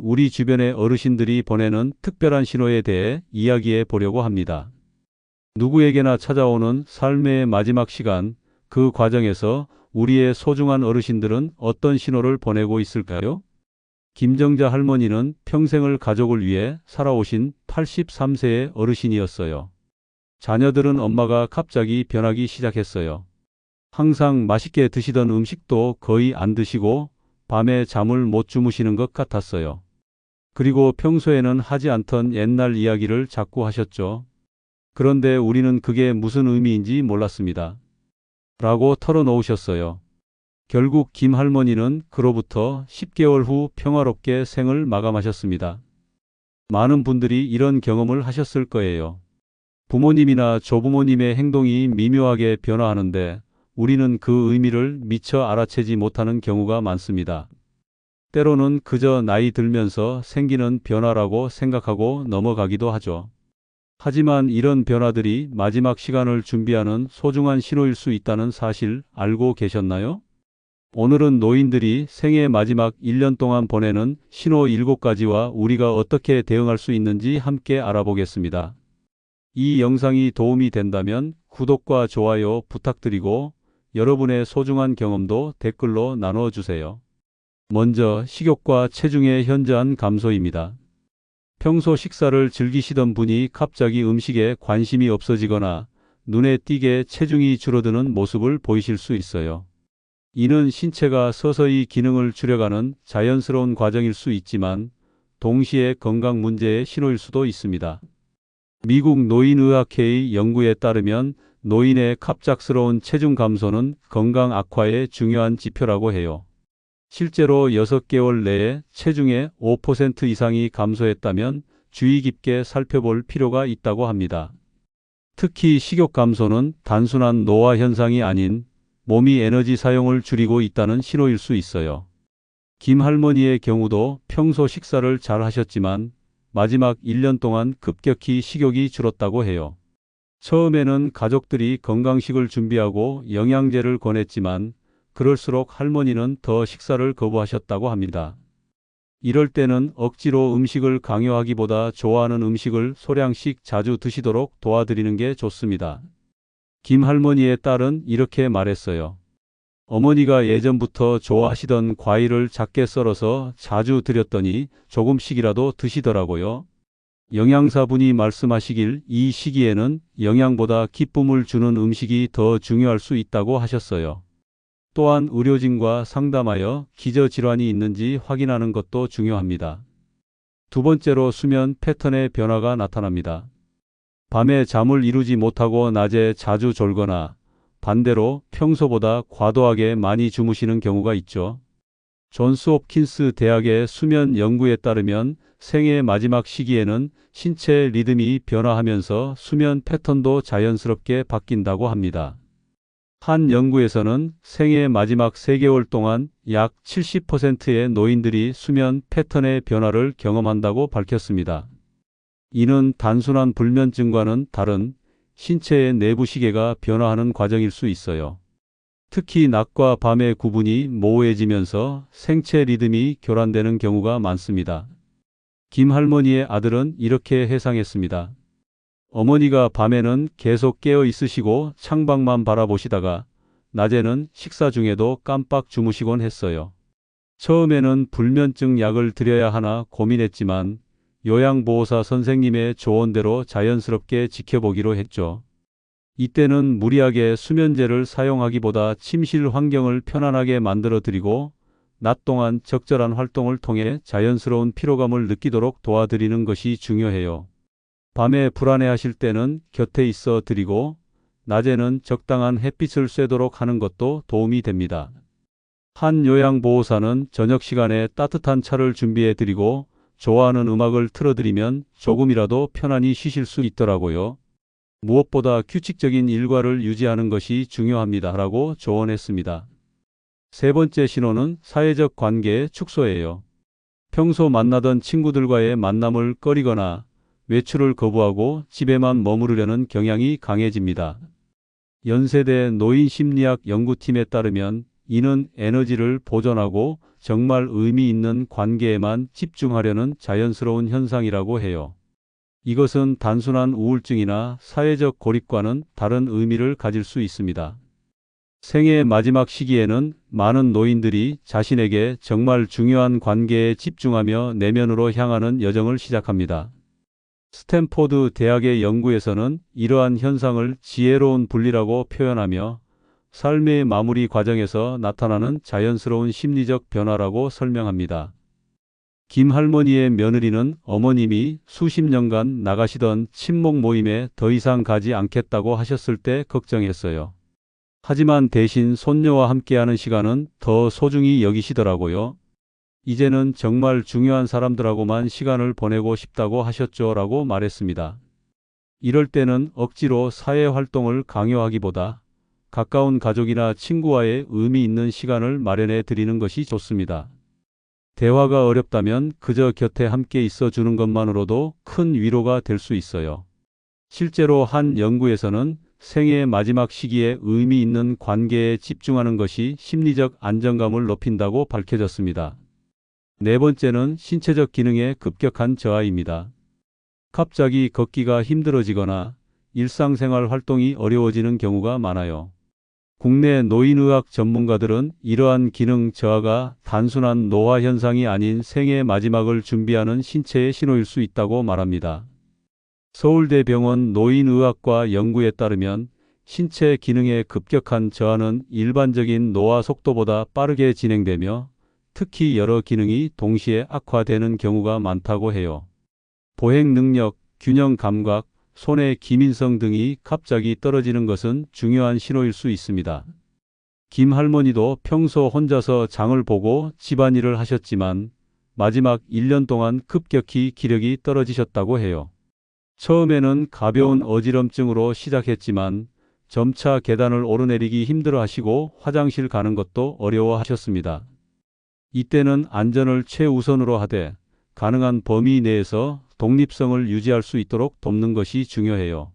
우리 주변의 어르신들이 보내는 특별한 신호에 대해 이야기해 보려고 합니다. 누구에게나 찾아오는 삶의 마지막 시간, 그 과정에서 우리의 소중한 어르신들은 어떤 신호를 보내고 있을까요? 김정자 할머니는 평생을 가족을 위해 살아오신 83세의 어르신이었어요. 자녀들은 엄마가 갑자기 변하기 시작했어요. 항상 맛있게 드시던 음식도 거의 안 드시고 밤에 잠을 못 주무시는 것 같았어요. 그리고 평소에는 하지 않던 옛날 이야기를 자꾸 하셨죠. 그런데 우리는 그게 무슨 의미인지 몰랐습니다. 라고 털어놓으셨어요. 결국 김 할머니는 그로부터 10개월 후 평화롭게 생을 마감하셨습니다. 많은 분들이 이런 경험을 하셨을 거예요. 부모님이나 조부모님의 행동이 미묘하게 변화하는데 우리는 그 의미를 미처 알아채지 못하는 경우가 많습니다. 때로는 그저 나이 들면서 생기는 변화라고 생각하고 넘어가기도 하죠. 하지만 이런 변화들이 마지막 시간을 준비하는 소중한 신호일 수 있다는 사실 알고 계셨나요? 오늘은 노인들이 생애 마지막 1년 동안 보내는 신호 7가지와 우리가 어떻게 대응할 수 있는지 함께 알아보겠습니다. 이 영상이 도움이 된다면 구독과 좋아요 부탁드리고 여러분의 소중한 경험도 댓글로 나눠주세요. 먼저 식욕과 체중의 현저한 감소입니다. 평소 식사를 즐기시던 분이 갑자기 음식에 관심이 없어지거나 눈에 띄게 체중이 줄어드는 모습을 보이실 수 있어요. 이는 신체가 서서히 기능을 줄여가는 자연스러운 과정일 수 있지만 동시에 건강 문제의 신호일 수도 있습니다. 미국 노인의학회의 연구에 따르면 노인의 갑작스러운 체중 감소는 건강 악화의 중요한 지표라고 해요. 실제로 6개월 내에 체중의 5% 이상이 감소했다면 주의 깊게 살펴볼 필요가 있다고 합니다. 특히 식욕 감소는 단순한 노화 현상이 아닌 몸이 에너지 사용을 줄이고 있다는 신호일 수 있어요. 김 할머니의 경우도 평소 식사를 잘 하셨지만 마지막 1년 동안 급격히 식욕이 줄었다고 해요. 처음에는 가족들이 건강식을 준비하고 영양제를 권했지만 그럴수록 할머니는 더 식사를 거부하셨다고 합니다. 이럴 때는 억지로 음식을 강요하기보다 좋아하는 음식을 소량씩 자주 드시도록 도와드리는 게 좋습니다. 김 할머니의 딸은 이렇게 말했어요. 어머니가 예전부터 좋아하시던 과일을 작게 썰어서 자주 드렸더니 조금씩이라도 드시더라고요. 영양사분이 말씀하시길 이 시기에는 영양보다 기쁨을 주는 음식이 더 중요할 수 있다고 하셨어요. 또한 의료진과 상담하여 기저질환이 있는지 확인하는 것도 중요합니다. 두 번째로 수면 패턴의 변화가 나타납니다. 밤에 잠을 이루지 못하고 낮에 자주 졸거나 반대로 평소보다 과도하게 많이 주무시는 경우가 있죠. 존스 홉킨스 대학의 수면 연구에 따르면 생의 마지막 시기에는 신체 리듬이 변화하면서 수면 패턴도 자연스럽게 바뀐다고 합니다. 한 연구에서는 생의 마지막 3개월 동안 약 70%의 노인들이 수면 패턴의 변화를 경험한다고 밝혔습니다. 이는 단순한 불면증과는 다른 신체의 내부 시계가 변화하는 과정일 수 있어요. 특히 낮과 밤의 구분이 모호해지면서 생체 리듬이 교란되는 경우가 많습니다. 김 할머니의 아들은 이렇게 해상했습니다. 어머니가 밤에는 계속 깨어 있으시고 창밖만 바라보시다가 낮에는 식사 중에도 깜빡 주무시곤 했어요. 처음에는 불면증 약을 드려야 하나 고민했지만 요양보호사 선생님의 조언대로 자연스럽게 지켜보기로 했죠. 이때는 무리하게 수면제를 사용하기보다 침실 환경을 편안하게 만들어 드리고 낮 동안 적절한 활동을 통해 자연스러운 피로감을 느끼도록 도와드리는 것이 중요해요. 밤에 불안해하실 때는 곁에 있어 드리고 낮에는 적당한 햇빛을 쐬도록 하는 것도 도움이 됩니다. 한 요양보호사는 저녁 시간에 따뜻한 차를 준비해 드리고 좋아하는 음악을 틀어드리면 조금이라도 편안히 쉬실 수 있더라고요. 무엇보다 규칙적인 일과를 유지하는 것이 중요합니다. 라고 조언했습니다. 세 번째 신호는 사회적 관계의 축소예요. 평소 만나던 친구들과의 만남을 꺼리거나 외출을 거부하고 집에만 머무르려는 경향이 강해집니다. 연세대 노인 심리학 연구팀에 따르면 이는 에너지를 보존하고 정말 의미 있는 관계에만 집중하려는 자연스러운 현상이라고 해요. 이것은 단순한 우울증이나 사회적 고립과는 다른 의미를 가질 수 있습니다. 생애의 마지막 시기에는 많은 노인들이 자신에게 정말 중요한 관계에 집중하며 내면으로 향하는 여정을 시작합니다. 스탠포드 대학의 연구에서는 이러한 현상을 지혜로운 분리라고 표현하며 삶의 마무리 과정에서 나타나는 자연스러운 심리적 변화라고 설명합니다. 김 할머니의 며느리는 어머님이 수십 년간 나가시던 친목 모임에 더 이상 가지 않겠다고 하셨을 때 걱정했어요. 하지만 대신 손녀와 함께하는 시간은 더 소중히 여기시더라고요. 이제는 정말 중요한 사람들하고만 시간을 보내고 싶다고 하셨죠 라고 말했습니다. 이럴 때는 억지로 사회 활동을 강요하기보다 가까운 가족이나 친구와의 의미 있는 시간을 마련해 드리는 것이 좋습니다. 대화가 어렵다면 그저 곁에 함께 있어 주는 것만으로도 큰 위로가 될 수 있어요. 실제로 한 연구에서는 생애의 마지막 시기에 의미 있는 관계에 집중하는 것이 심리적 안정감을 높인다고 밝혀졌습니다. 네 번째는 신체적 기능의 급격한 저하입니다. 갑자기 걷기가 힘들어지거나 일상생활 활동이 어려워지는 경우가 많아요. 국내 노인의학 전문가들은 이러한 기능 저하가 단순한 노화 현상이 아닌 생의 마지막을 준비하는 신체의 신호일 수 있다고 말합니다. 서울대병원 노인의학과 연구에 따르면 신체 기능의 급격한 저하는 일반적인 노화 속도보다 빠르게 진행되며 특히 여러 기능이 동시에 악화되는 경우가 많다고 해요. 보행 능력, 균형 감각, 손의 기민성 등이 갑자기 떨어지는 것은 중요한 신호일 수 있습니다. 김 할머니도 평소 혼자서 장을 보고 집안일을 하셨지만 마지막 1년 동안 급격히 기력이 떨어지셨다고 해요. 처음에는 가벼운 어지럼증으로 시작했지만 점차 계단을 오르내리기 힘들어 하시고 화장실 가는 것도 어려워 하셨습니다. 이때는 안전을 최우선으로 하되 가능한 범위 내에서 독립성을 유지할 수 있도록 돕는 것이 중요해요.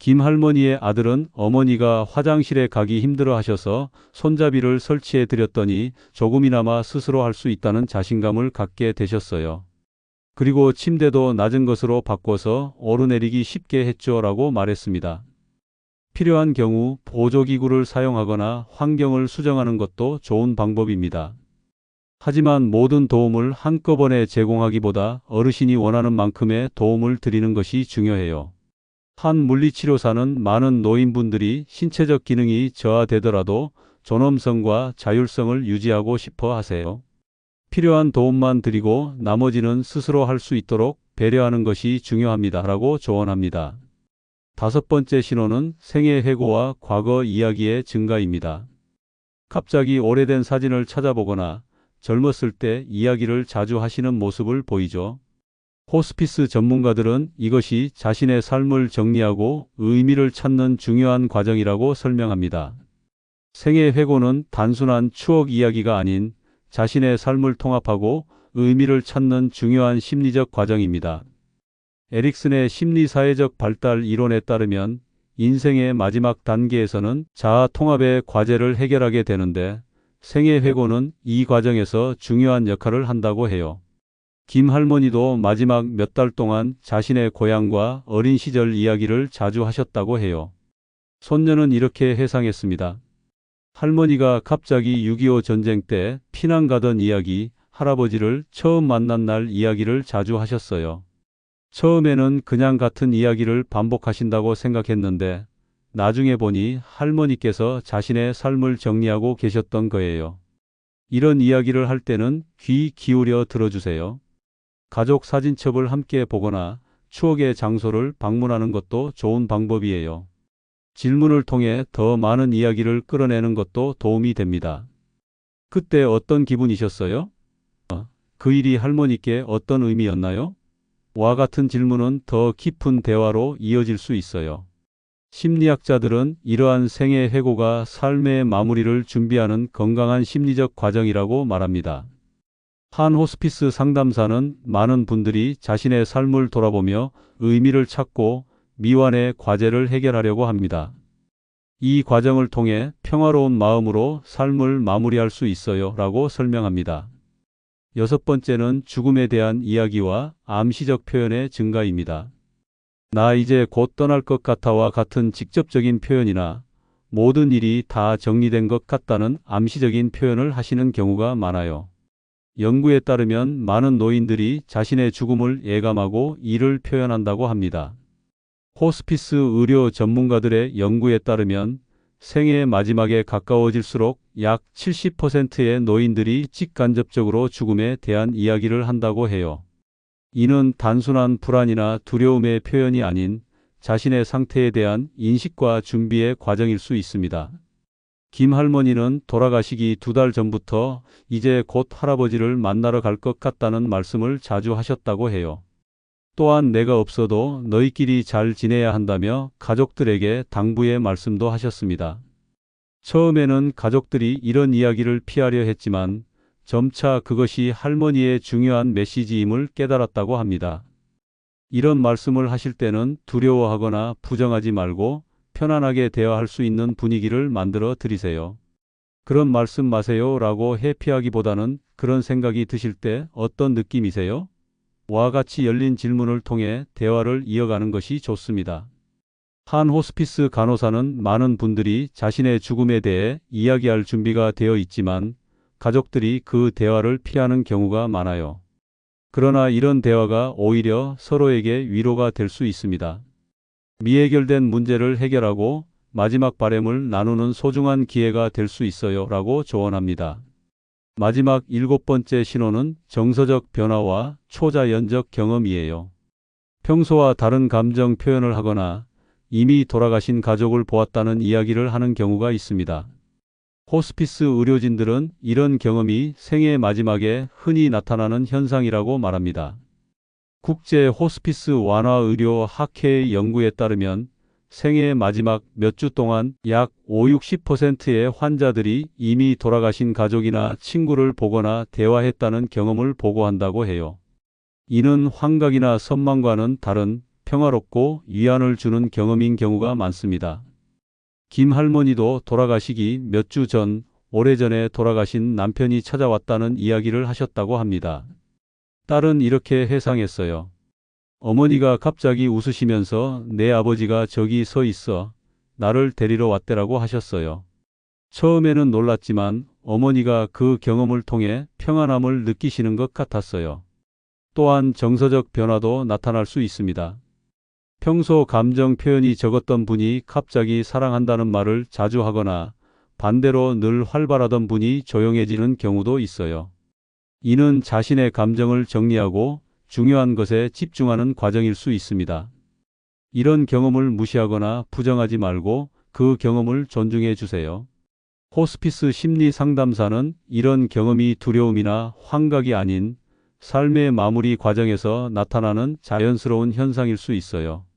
김 할머니의 아들은 어머니가 화장실에 가기 힘들어 하셔서 손잡이를 설치해 드렸더니 조금이나마 스스로 할 수 있다는 자신감을 갖게 되셨어요. 그리고 침대도 낮은 것으로 바꿔서 오르내리기 쉽게 했죠 라고 말했습니다. 필요한 경우 보조기구를 사용하거나 환경을 수정하는 것도 좋은 방법입니다. 하지만 모든 도움을 한꺼번에 제공하기보다 어르신이 원하는 만큼의 도움을 드리는 것이 중요해요. 한 물리치료사는 많은 노인분들이 신체적 기능이 저하되더라도 존엄성과 자율성을 유지하고 싶어 하세요. 필요한 도움만 드리고 나머지는 스스로 할 수 있도록 배려하는 것이 중요합니다. 라고 조언합니다. 다섯 번째 신호는 생애 회고와 과거 이야기의 증가입니다. 갑자기 오래된 사진을 찾아보거나 젊었을 때 이야기를 자주 하시는 모습을 보이죠. 호스피스 전문가들은 이것이 자신의 삶을 정리하고 의미를 찾는 중요한 과정이라고 설명합니다. 생애 회고는 단순한 추억 이야기가 아닌 자신의 삶을 통합하고 의미를 찾는 중요한 심리적 과정입니다. 에릭슨의 심리사회적 발달 이론에 따르면 인생의 마지막 단계에서는 자아 통합의 과제를 해결하게 되는데 생애 회고는 이 과정에서 중요한 역할을 한다고 해요. 김 할머니도 마지막 몇 달 동안 자신의 고향과 어린 시절 이야기를 자주 하셨다고 해요. 손녀는 이렇게 회상했습니다. 할머니가 갑자기 6.25 전쟁 때 피난 가던 이야기, 할아버지를 처음 만난 날 이야기를 자주 하셨어요. 처음에는 그냥 같은 이야기를 반복하신다고 생각했는데 나중에 보니 할머니께서 자신의 삶을 정리하고 계셨던 거예요. 이런 이야기를 할 때는 귀 기울여 들어주세요. 가족 사진첩을 함께 보거나 추억의 장소를 방문하는 것도 좋은 방법이에요. 질문을 통해 더 많은 이야기를 끌어내는 것도 도움이 됩니다. 그때 어떤 기분이셨어요? 그 일이 할머니께 어떤 의미였나요? 와 같은 질문은 더 깊은 대화로 이어질 수 있어요. 심리학자들은 이러한 생애 회고가 삶의 마무리를 준비하는 건강한 심리적 과정이라고 말합니다. 한 호스피스 상담사는 많은 분들이 자신의 삶을 돌아보며 의미를 찾고 미완의 과제를 해결하려고 합니다. 이 과정을 통해 평화로운 마음으로 삶을 마무리할 수 있어요. 라고 설명합니다. 여섯 번째는 죽음에 대한 이야기와 암시적 표현의 증가입니다. 나 이제 곧 떠날 것 같아와 같은 직접적인 표현이나 모든 일이 다 정리된 것 같다는 암시적인 표현을 하시는 경우가 많아요. 연구에 따르면 많은 노인들이 자신의 죽음을 예감하고 이를 표현한다고 합니다. 호스피스 의료 전문가들의 연구에 따르면 생애의 마지막에 가까워질수록 약 70%의 노인들이 직간접적으로 죽음에 대한 이야기를 한다고 해요. 이는 단순한 불안이나 두려움의 표현이 아닌 자신의 상태에 대한 인식과 준비의 과정일 수 있습니다. 김 할머니는 돌아가시기 두 달 전부터 이제 곧 할아버지를 만나러 갈 것 같다는 말씀을 자주 하셨다고 해요. 또한 내가 없어도 너희끼리 잘 지내야 한다며 가족들에게 당부의 말씀도 하셨습니다. 처음에는 가족들이 이런 이야기를 피하려 했지만 점차 그것이 할머니의 중요한 메시지임을 깨달았다고 합니다. 이런 말씀을 하실 때는 두려워하거나 부정하지 말고 편안하게 대화할 수 있는 분위기를 만들어 드리세요. 그런 말씀 마세요 라고 회피하기보다는 그런 생각이 드실 때 어떤 느낌이세요? 와 같이 열린 질문을 통해 대화를 이어가는 것이 좋습니다. 한 호스피스 간호사는 많은 분들이 자신의 죽음에 대해 이야기할 준비가 되어 있지만 가족들이 그 대화를 피하는 경우가 많아요. 그러나 이런 대화가 오히려 서로에게 위로가 될 수 있습니다. 미해결된 문제를 해결하고 마지막 바램을 나누는 소중한 기회가 될 수 있어요 라고 조언합니다. 마지막 일곱 번째 신호는 정서적 변화와 초자연적 경험이에요. 평소와 다른 감정 표현을 하거나 이미 돌아가신 가족을 보았다는 이야기를 하는 경우가 있습니다. 호스피스 의료진들은 이런 경험이 생애 마지막에 흔히 나타나는 현상이라고 말합니다. 국제 호스피스 완화 의료 학회의 연구에 따르면 생애의 마지막 몇 주 동안 약 5, 60%의 환자들이 이미 돌아가신 가족이나 친구를 보거나 대화했다는 경험을 보고한다고 해요. 이는 환각이나 선망과는 다른 평화롭고 위안을 주는 경험인 경우가 많습니다. 김 할머니도 돌아가시기 몇 주 전, 오래전에 돌아가신 남편이 찾아왔다는 이야기를 하셨다고 합니다. 딸은 이렇게 회상했어요. 어머니가 갑자기 웃으시면서 내 아버지가 저기 서 있어 나를 데리러 왔대라고 하셨어요. 처음에는 놀랐지만 어머니가 그 경험을 통해 평안함을 느끼시는 것 같았어요. 또한 정서적 변화도 나타날 수 있습니다. 평소 감정 표현이 적었던 분이 갑자기 사랑한다는 말을 자주 하거나 반대로 늘 활발하던 분이 조용해지는 경우도 있어요. 이는 자신의 감정을 정리하고 중요한 것에 집중하는 과정일 수 있습니다. 이런 경험을 무시하거나 부정하지 말고 그 경험을 존중해 주세요. 호스피스 심리 상담사는 이런 경험이 두려움이나 환각이 아닌 삶의 마무리 과정에서 나타나는 자연스러운 현상일 수 있어요.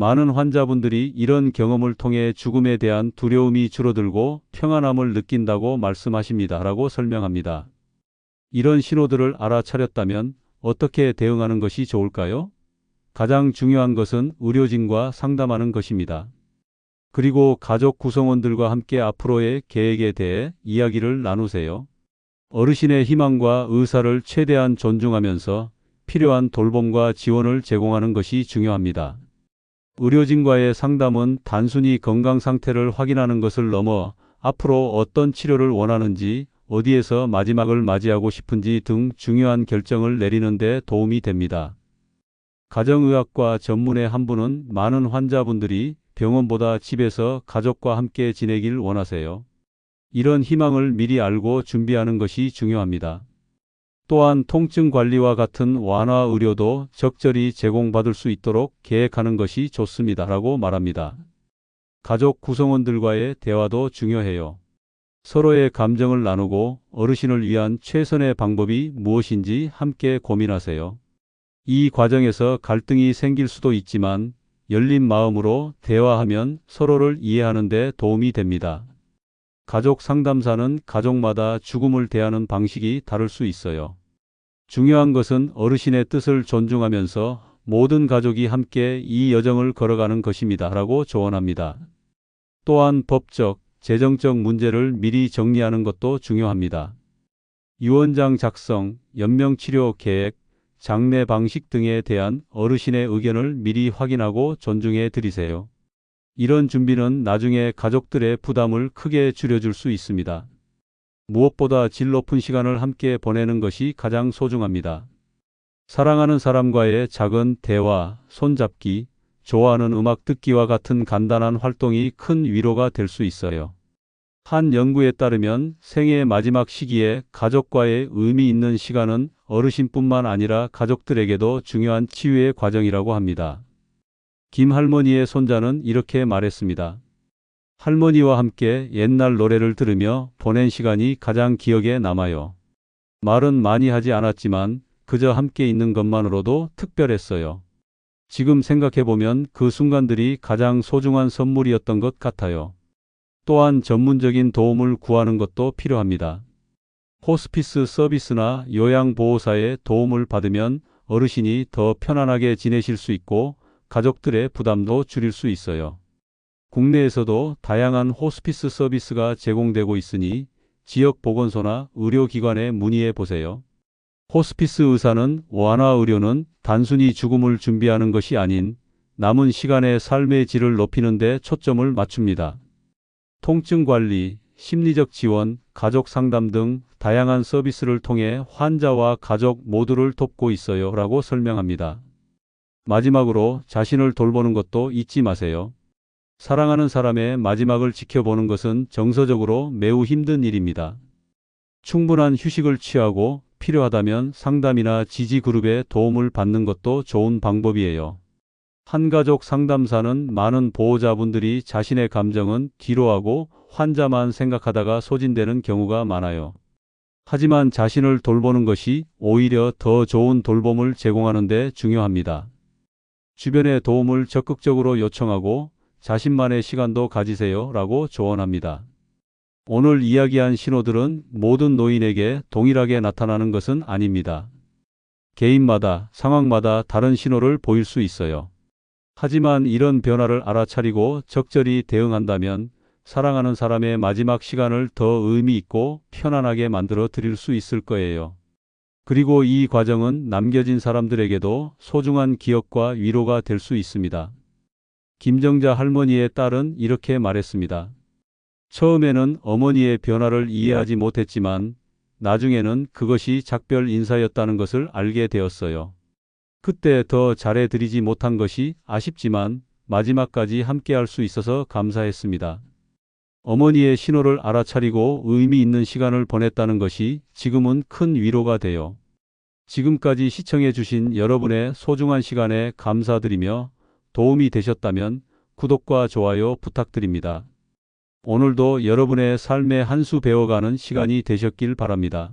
많은 환자분들이 이런 경험을 통해 죽음에 대한 두려움이 줄어들고 평안함을 느낀다고 말씀하십니다. 라고 설명합니다. 이런 신호들을 알아차렸다면 어떻게 대응하는 것이 좋을까요? 가장 중요한 것은 의료진과 상담하는 것입니다. 그리고 가족 구성원들과 함께 앞으로의 계획에 대해 이야기를 나누세요. 어르신의 희망과 의사를 최대한 존중하면서 필요한 돌봄과 지원을 제공하는 것이 중요합니다. 의료진과의 상담은 단순히 건강 상태를 확인하는 것을 넘어 앞으로 어떤 치료를 원하는지 어디에서 마지막을 맞이하고 싶은지 등 중요한 결정을 내리는 데 도움이 됩니다. 가정의학과 전문의 한 분은 많은 환자분들이 병원보다 집에서 가족과 함께 지내길 원하세요. 이런 희망을 미리 알고 준비하는 것이 중요합니다. 또한 통증 관리와 같은 완화 의료도 적절히 제공받을 수 있도록 계획하는 것이 좋습니다. 라고 말합니다. 가족 구성원들과의 대화도 중요해요. 서로의 감정을 나누고 어르신을 위한 최선의 방법이 무엇인지 함께 고민하세요. 이 과정에서 갈등이 생길 수도 있지만 열린 마음으로 대화하면 서로를 이해하는 데 도움이 됩니다. 가족 상담사는 가족마다 죽음을 대하는 방식이 다를 수 있어요. 중요한 것은 어르신의 뜻을 존중하면서 모든 가족이 함께 이 여정을 걸어가는 것입니다. 라고 조언합니다. 또한 법적, 재정적 문제를 미리 정리하는 것도 중요합니다. 유언장 작성, 연명치료 계획, 장례 방식 등에 대한 어르신의 의견을 미리 확인하고 존중해 드리세요. 이런 준비는 나중에 가족들의 부담을 크게 줄여줄 수 있습니다. 무엇보다 질 높은 시간을 함께 보내는 것이 가장 소중합니다. 사랑하는 사람과의 작은 대화, 손잡기, 좋아하는 음악 듣기와 같은 간단한 활동이 큰 위로가 될 수 있어요. 한 연구에 따르면 생애의 마지막 시기에 가족과의 의미 있는 시간은 어르신뿐만 아니라 가족들에게도 중요한 치유의 과정이라고 합니다. 김 할머니의 손자는 이렇게 말했습니다. 할머니와 함께 옛날 노래를 들으며 보낸 시간이 가장 기억에 남아요. 말은 많이 하지 않았지만 그저 함께 있는 것만으로도 특별했어요. 지금 생각해보면 그 순간들이 가장 소중한 선물이었던 것 같아요. 또한 전문적인 도움을 구하는 것도 필요합니다. 호스피스 서비스나 요양보호사의 도움을 받으면 어르신이 더 편안하게 지내실 수 있고 가족들의 부담도 줄일 수 있어요. 국내에서도 다양한 호스피스 서비스가 제공되고 있으니 지역 보건소나 의료기관에 문의해 보세요. 호스피스 의사는 완화 의료는 단순히 죽음을 준비하는 것이 아닌 남은 시간의 삶의 질을 높이는 데 초점을 맞춥니다. 통증 관리, 심리적 지원, 가족 상담 등 다양한 서비스를 통해 환자와 가족 모두를 돕고 있어요. 라고 설명합니다. 마지막으로 자신을 돌보는 것도 잊지 마세요. 사랑하는 사람의 마지막을 지켜보는 것은 정서적으로 매우 힘든 일입니다. 충분한 휴식을 취하고 필요하다면 상담이나 지지 그룹의 도움을 받는 것도 좋은 방법이에요. 한가족 상담사는 많은 보호자분들이 자신의 감정은 뒤로하고 환자만 생각하다가 소진되는 경우가 많아요. 하지만 자신을 돌보는 것이 오히려 더 좋은 돌봄을 제공하는 데 중요합니다. 주변의 도움을 적극적으로 요청하고 자신만의 시간도 가지세요 라고 조언합니다. 오늘 이야기한 신호들은 모든 노인에게 동일하게 나타나는 것은 아닙니다. 개인마다, 상황마다 다른 신호를 보일 수 있어요. 하지만 이런 변화를 알아차리고 적절히 대응한다면 사랑하는 사람의 마지막 시간을 더 의미 있고 편안하게 만들어 드릴 수 있을 거예요. 그리고 이 과정은 남겨진 사람들에게도 소중한 기억과 위로가 될 수 있습니다. 김정자 할머니의 딸은 이렇게 말했습니다. 처음에는 어머니의 변화를 이해하지 못했지만 나중에는 그것이 작별 인사였다는 것을 알게 되었어요. 그때 더 잘해드리지 못한 것이 아쉽지만 마지막까지 함께할 수 있어서 감사했습니다. 어머니의 신호를 알아차리고 의미 있는 시간을 보냈다는 것이 지금은 큰 위로가 돼요. 지금까지 시청해 주신 여러분의 소중한 시간에 감사드리며 도움이 되셨다면 구독과 좋아요 부탁드립니다. 오늘도 여러분의 삶의 한 수 배워가는 시간이 되셨길 바랍니다.